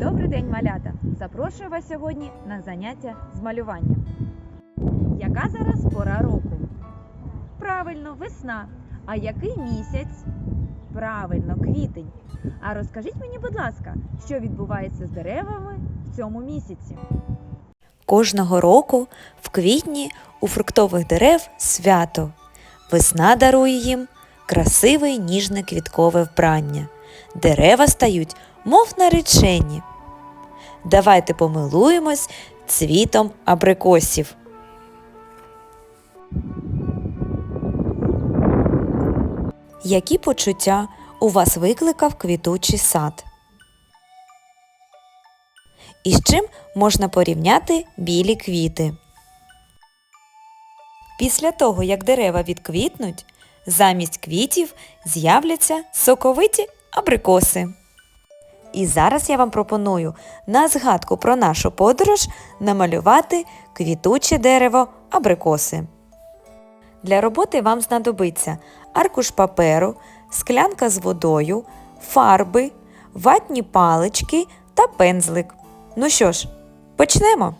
Добрий день, малята! Запрошую вас сьогодні на заняття з малювання. Яка зараз пора року? Правильно, весна. А який місяць? Правильно, квітень. А розкажіть мені, будь ласка, що відбувається з деревами в цьому місяці? Кожного року в квітні у фруктових дерев свято. Весна дарує їм красиве ніжне квіткове вбрання. Дерева стають, мов наречені. Давайте помилуємось цвітом абрикосів. Які почуття у вас викликав квітучий сад? І з чим можна порівняти білі квіти? Після того, як дерева відквітнуть, замість квітів з'являться соковиті абрикоси. І зараз я вам пропоную на згадку про нашу подорож намалювати квітуче дерево абрикоси. Для роботи вам знадобиться аркуш паперу, склянка з водою, фарби, ватні палички та пензлик. Ну що ж, почнемо.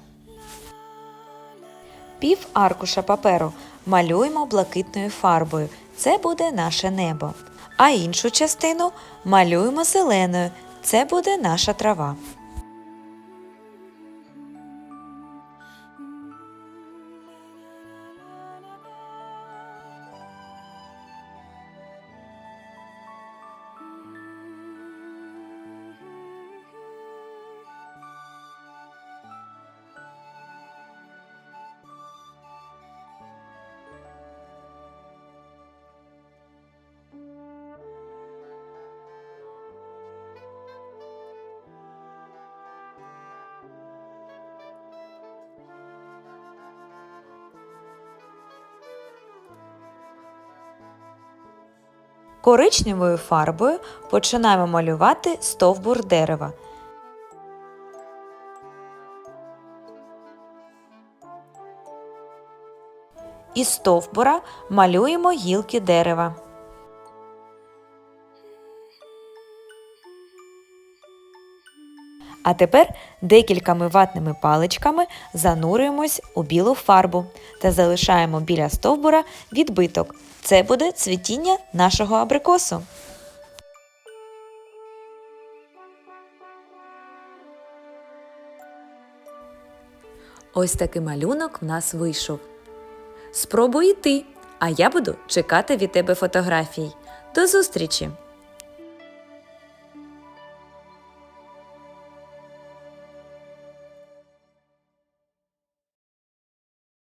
Пів аркуша паперу малюємо блакитною фарбою. Це буде наше небо. А іншу частину малюємо зеленою. Це буде наша трава. Коричневою фарбою починаємо малювати стовбур дерева. Із стовбура малюємо гілки дерева. А тепер декількома ватними паличками занурюємось у білу фарбу та залишаємо біля стовбура відбиток. Це буде цвітіння нашого абрикосу. Ось такий малюнок в нас вийшов. Спробуй і ти, а я буду чекати від тебе фотографій. До зустрічі!